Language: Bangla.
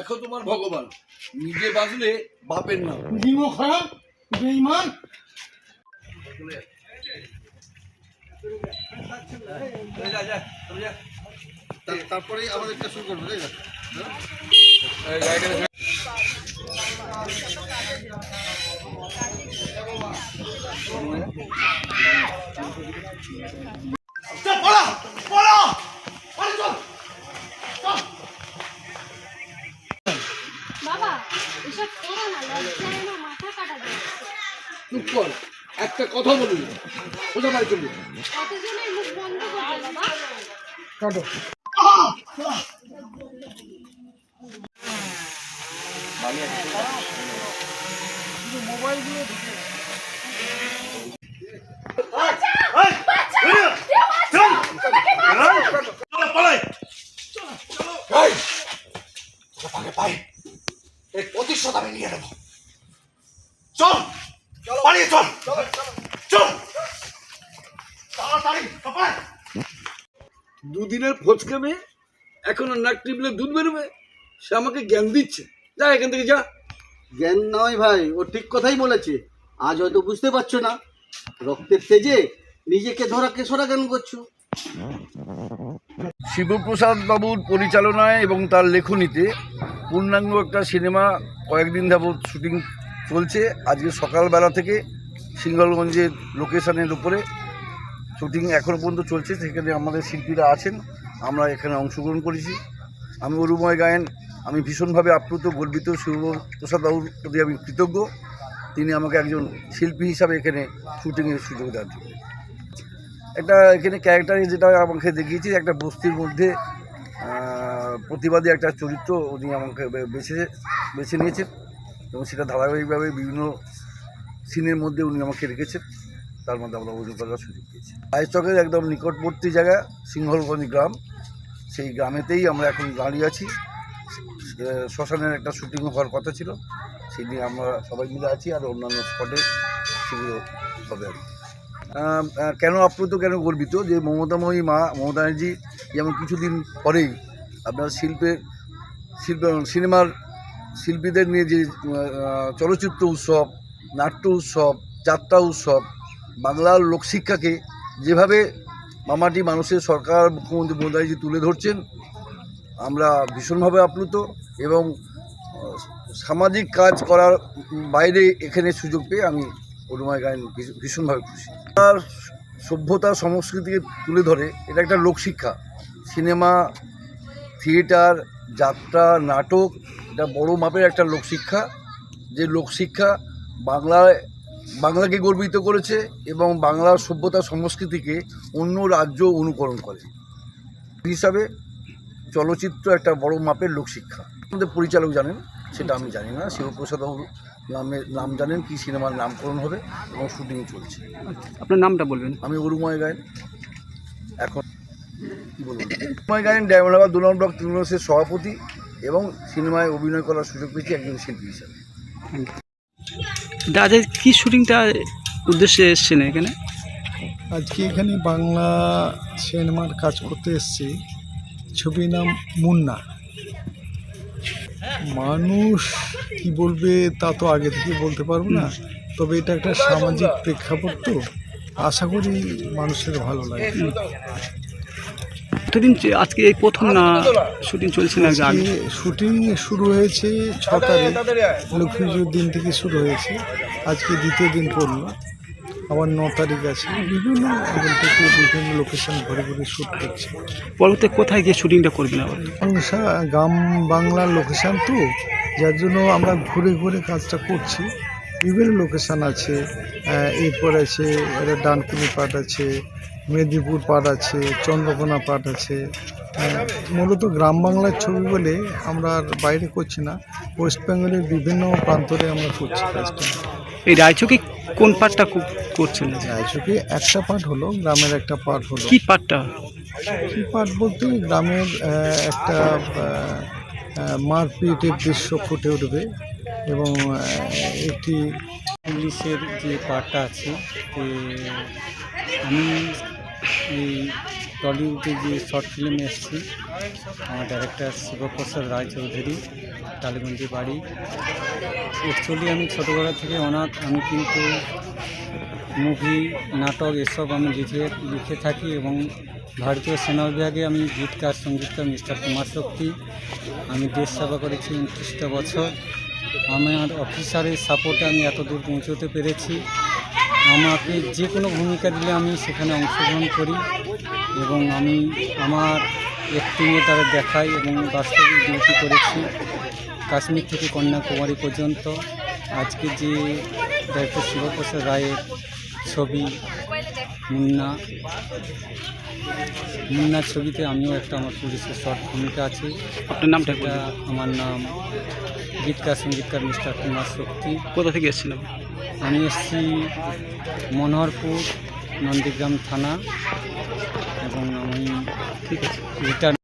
দেখো তোমার ভগবান নিজে বাঁচলে বাপের নাম। দিমো খারাপ বেইমান তারপরেই আমাদেরটা শুরু করব তাই না? বাবা কর। একটা কথা বলবি সোজা বাড়ি চলবি। কাটো। প্রতিশোধ আমি নিয়ে নেব। চল। পালিয়ে চল। দুদিনের ফচকে মেয়ে এখন নাক টিপলে দুধ বেরোবে? সে আমাকে জ্ঞান দিচ্ছে। যা এখান থেকে যা। জ্ঞান নয় ভাই ও ঠিক কথাই বলেছে। আজ হয়তো বুঝতে পারছ না। রক্তের তেজে নিজেকে ধরা কেশরা জ্ঞান করছ? শিবপ্রসাদ বাবুর পরিচালনায় এবং তার লেখনীতে পূর্ণাঙ্গ একটা সিনেমা কয়েকদিন যাবৎ শুটিং চলছে। আজকে সকালবেলা থেকে সিঙ্গলগঞ্জের লোকেশনের উপরে শুটিং এখনও পর্যন্ত চলছে। সেখানে আমাদের শিল্পীরা আছেন। আমরা এখানে অংশগ্রহণ করেছি। আমি অরুময় গায়েন। আমি ভীষণভাবে আপ্লুত, গর্বিত শিবপ্রসাদ বাবুর প্রতি আমি কৃতজ্ঞ। তিনি আমাকে একজন শিল্পী হিসাবে এখানে শুটিংয়ের সুযোগ জন্য। একটা এখানে ক্যারেক্টারে যেটা আমাকে দেখিয়েছি, একটা বস্তির মধ্যে প্রতিবাদী একটা চরিত্র উনি আমাকে বেছে বেছে নিয়েছেন। এবং সেটা ধারাবাহিকভাবে বিভিন্ন সিনের মধ্যে উনি আমাকে রেখেছেন। তার মধ্যে আমরা অভিনয় করার সুযোগ পেয়েছি। আয়চকের একদম নিকটবর্তী জায়গা সিংহলগঞ্জ গ্রাম। সেই গ্রামেতেই আমরা এখন দাঁড়িয়ে আছি। শ্মশানের একটা শুটিং হওয়ার কথা ছিল। সেই নিয়ে আমরা সবাই মিলে আছি আর অন্যান্য স্পটে সেগুলো হবে আর কেন আপ্লুত, কেন গর্বিত? যে মমতাময়ী মা, মমতা ব্যানার্জি যেমন কিছুদিন পরেই আপনার শিল্পের শিল্প সিনেমার শিল্পীদের নিয়ে যে চলচ্চিত্র উৎসব, নাট্য উৎসব, যাত্রা উৎসব, বাংলার লোকশিক্ষাকে যেভাবে মামাটি মানুষের সরকার মুখ্যমন্ত্রী ব্যানার্জি তুলে ধরছেন, আমরা ভীষণভাবে আপ্লুত এবং সামাজিক কাজ করার বাইরে এখানে সুযোগ পেয়ে আমি অরুময় গায়ন ভীষণভাবে খুশি। তার সভ্যতা সংস্কৃতিকে তুলে ধরে এটা একটা লোকশিক্ষা। সিনেমা, থিয়েটার, যাত্রা, নাটক এটা বড় মাপের একটা লোকশিক্ষা। যে লোকশিক্ষা বাংলায় বাংলাকে গর্বিত করেছে এবং বাংলার সভ্যতা সংস্কৃতিকে অন্য রাজ্য অনুকরণ করে। হিসাবে চলচ্চিত্র একটা বড় মাপের লোকশিক্ষা। আমাদের পরিচালক জানেন সেটা আমি জানি না। শিবপ্রসাদ নামের নাম জানেন কি সিনেমার নামকরণ হবে এবং শুটিং চলছে। আপনার নামটা বলবেন। আমি অরুময় গায়েন। এখন কী বলব? অরুময় গায়েন ডায়মন্ডাবাদ দু নম্বর ব্লক তৃণমূলের সভাপতি। এবং সিনেমায় অভিনয় করার সুযোগ পেয়েছি একজন শিল্পী হিসাবে। দাদা কি শুটিংটা উদ্দেশ্যে এসছেন এখানে? আজকে এখানে বাংলা সিনেমার কাজ করতে এসেছি। ছবির নাম মুন্না। মানুষ কি বলবে তা তো আগে থেকে বলতে পারব না। তবে এটা একটা সামাজিক প্রেক্ষাপট তো। আশা করি মানুষের ভালো লাগে কতদিন আজকে এই প্রথম না শুটিং চলছে না আগে? শুটিং শুরু হয়েছে ছ তারিখ। লক্ষ্মী পুজোর দিন থেকে শুরু হয়েছে। আজকে দ্বিতীয় দিন পড়ল আবার ন তারিখ আছে। বিভিন্ন এখান থেকে বিভিন্ন লোকেশন ঘুরে ঘুরে শ্যুট করছে। পরবর্তী কোথায় গিয়ে শুটিংটা করবেন আবার? গ্রাম বাংলার লোকেশান তো। যার জন্য আমরা ঘুরে ঘুরে কাজটা করছি। বিভিন্ন লোকেশান আছে। এরপর আছে একটা ডানকুনি পাট আছে। মেদিনীপুর পাট আছে চন্দ্রকোনা পাট আছে। মূলত গ্রাম বাংলার ছবি বলে আমরা আর বাইরে করছি না ওয়েস্ট বেঙ্গলের বিভিন্ন প্রান্তরে আমরা করছি কাজটা। এই রায়চকি কোন পার্টটা করছেন? রায়চকি একটা পার্ট হলো গ্রামের একটা পার্ট হলো। কি পার্টটা কি পাঠ বলতে গ্রামের একটা মারপিটের দৃশ্য ফুটে উঠবে এবং একটি ইংলিশের যে পার্টটা আছে আমি এই টলিউডে যে শর্ট ফিল্মে এসেছি, আমার ডাইরেক্টর শিবপ্রসাদ রায়চৌধুরী টালিগঞ্জে বাড়ি। অ্যাকচুয়ালি আমি ছোটোবেলা থেকে অনাথ, আমি কিন্তু মুভি নাটক এসব আমি লিখে লিখে থাকি এবং ভারতীয় সেনা বিভাগে আমি গীতকার, সঙ্গীতকার মিস্টার কুমার শক্তি, আমি দেশ সেবা করেছি উনত্রিশটা বছর। আমার অফিসারের সাপোর্টে আমি এত দূর পৌঁছতে পেরেছি। আমাকে যে কোনো ভূমিকা দিলে আমি সেখানে অংশগ্রহণ করি এবং আমি আমার অ্যাক্টিংয়ে তারা দেখাই এবং বাস্তবে ডিউটি করেছি। কাশ্মীর থেকে কন্যাকুমারী পর্যন্ত। আজকে যে ডাক্তার শিবপ্রসাদ রায়ের ছবি মুন্না মুন্নার ছবিতে আমিও একটা আমার পুলিশের শর্ট ভূমিকা আছে। আপনার নামটা আমার নাম গীতকার সঙ্গীতকার মিস্টার কুমার শক্তি। কোথা থেকে এসেছিলাম আমি এসেছি মনোহরপুর নন্দীগ্রাম থানা এবং আমি ঠিক আছে। রিটার্ন